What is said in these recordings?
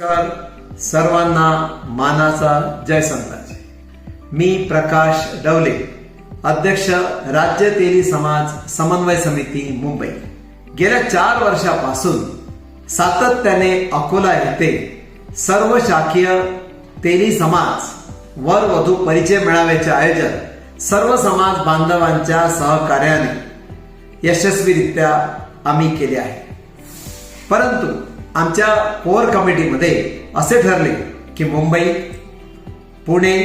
नमस्कार. सर्वांना मानाचा जय संताजी. मी प्रकाश डवले अध्यक्ष राज्य तेली समाज समन्वय समिती मुंबई. गेल्या चार वर्षापासून सातत्याने अकोला येथे सर्व शाखीय तेली समाज वर वधू परिचय मेळाव्याचे आयोजन सर्व समाज बांधवांच्या सहकार्याने यशस्वीरित्या आम्ही केले आहे. परंतु आमच्या कोर कमिटीमध्ये असे ठरले की मुंबई पुणे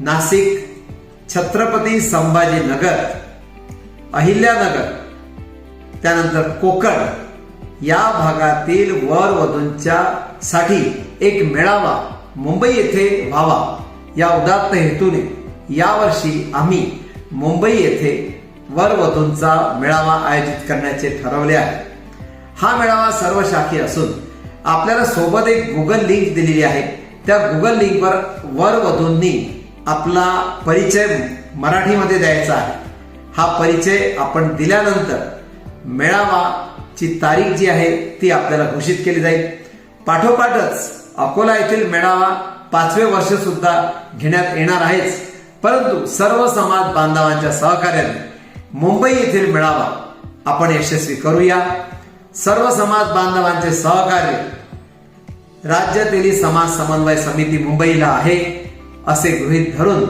नाशिक छत्रपती संभाजीनगर अहिल्यानगर त्यानंतर कोकण या भागातील वर वधूंच्या साठी एक मेळावा मुंबई येथे व्हावा या उदात्त हेतूने यावर्षी आम्ही मुंबई येथे वर वधूंचा मेळावा आयोजित करण्याचे ठरवले आहे. हा मेळावा सर्व शाखी असून आपल्याला सोबत एक गुगल लिंक दिलेली आहे. त्या गुगल लिंकवर वर वधूंनी आपला परिचय मराठीमध्ये द्यायचा आहे. हा परिचय आपण दिल्यानंतर मेळावाची तारीख जी आहे ती आपल्याला घोषित केली जाईल. पाठोपाठच अकोला येथील मेळावा पाचवे वर्ष सुद्धा घेण्यात येणार आहेच. परंतु सर्व समाज बांधवांच्या सहकार्याने मुंबई येथील मेळावा आपण यशस्वी करूया. सर्व समाज बांधवांचे सहकार्य. राज्यातील समाज समन्वय समिती मुंबईला आहे असे गृहीत धरून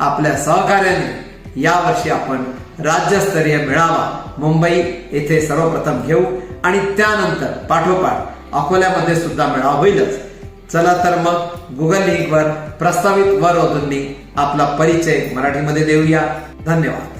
आपल्या सहकार्याने यावर्षी आपण राज्यस्तरीय मेळावा मुंबई येथे सर्वप्रथम घेऊ आणि त्यानंतर पाठोपाठ अकोल्यामध्ये सुद्धा मेळावा होईलच. चला तर मग गुगल लिंकवर प्रस्तावित वर अजूनही आपला परिचय मराठीमध्ये देऊया. धन्यवाद.